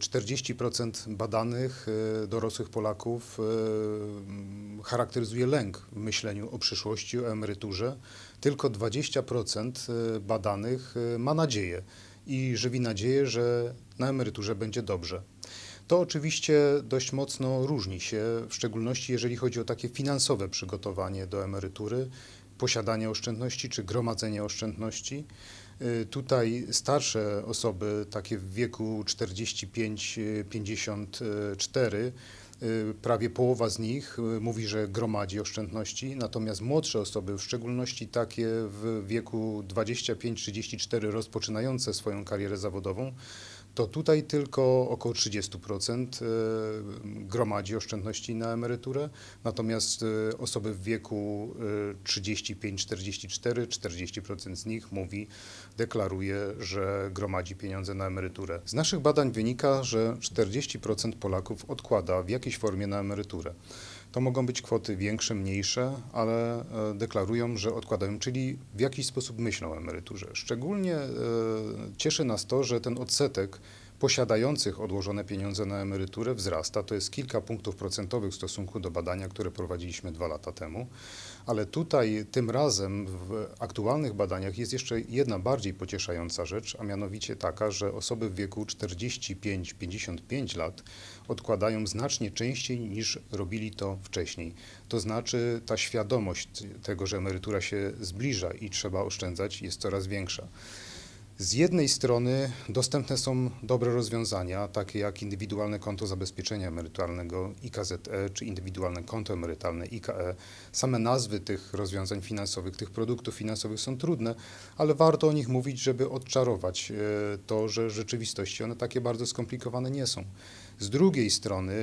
40% badanych y, dorosłych Polaków mm, charakteryzuje lęk w myśleniu o przyszłości, o emeryturze. Tylko 20% y, badanych ma nadzieję i żywi nadzieję, że na emeryturze będzie dobrze. To oczywiście dość mocno różni się, w szczególności jeżeli chodzi o takie finansowe przygotowanie do emerytury, posiadanie oszczędności czy gromadzenie oszczędności. Y, Tutaj starsze osoby, takie w wieku 45-54, y, prawie połowa z nich y, mówi, że gromadzi oszczędności, natomiast młodsze osoby, w szczególności takie w wieku 25-34, rozpoczynające swoją karierę zawodową, to tutaj tylko około 30% y, gromadzi oszczędności na emeryturę, natomiast y, osoby w wieku y, 35-44, 40% z nich mówi, deklaruje, że gromadzi pieniądze na emeryturę. Z naszych badań wynika, że 40% Polaków odkłada w jakiejś formie na emeryturę. To mogą być kwoty większe, mniejsze, ale e, deklarują, że odkładają, czyli w jakiś sposób myślą o emeryturze. Szczególnie e, cieszy nas to, że ten odsetek posiadających odłożone pieniądze na emeryturę wzrasta. To jest kilka punktów procentowych w stosunku do badania, które prowadziliśmy dwa lata temu. Ale tutaj tym razem w aktualnych badaniach jest jeszcze jedna bardziej pocieszająca rzecz, a mianowicie taka, że osoby w wieku 45-55 lat odkładają znacznie częściej niż robili to wcześniej. To znaczy ta świadomość tego, że emerytura się zbliża i trzeba oszczędzać jest coraz większa. Z jednej strony dostępne są dobre rozwiązania, takie jak indywidualne konto zabezpieczenia emerytalnego IKZE czy indywidualne konto emerytalne IKE. Same nazwy tych rozwiązań finansowych, tych produktów finansowych są trudne, ale warto o nich mówić, żeby odczarować e, to, że w rzeczywistości one takie bardzo skomplikowane nie są. Z drugiej strony,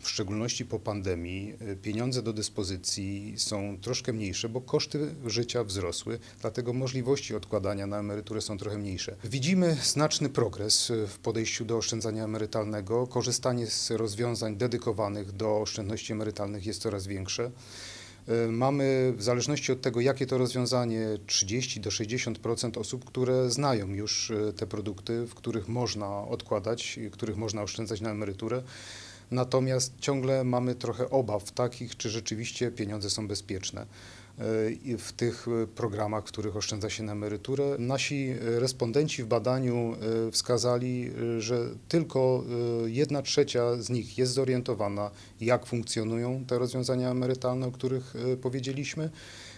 w szczególności po pandemii, e, pieniądze do dyspozycji są troszkę mniejsze, bo koszty życia wzrosły, dlatego możliwości odkładania na emeryturę są trochę mniejsze. Widzimy znaczny progres e, w podejściu do oszczędzania emerytalnego. Korzystanie z rozwiązań dedykowanych do oszczędności emerytalnych jest coraz większe. E, Mamy, w zależności od tego, jakie to rozwiązanie, 30 do 60% osób, które znają już e, te produkty, w których można odkładać, i których można oszczędzać na emeryturę. Natomiast ciągle mamy trochę obaw takich, czy rzeczywiście pieniądze są bezpieczne w tych e, programach, w których oszczędza się na emeryturę. Nasi e, respondenci w badaniu e, wskazali, że tylko jedna trzecia z nich jest zorientowana, jak funkcjonują te rozwiązania emerytalne, o których powiedzieliśmy.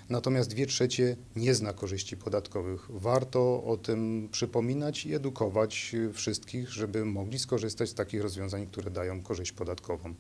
Natomiast dwie trzecie nie zna korzyści podatkowych. Warto o tym przypominać i edukować wszystkich, żeby mogli skorzystać z takich rozwiązań, które dają korzyść podatkową.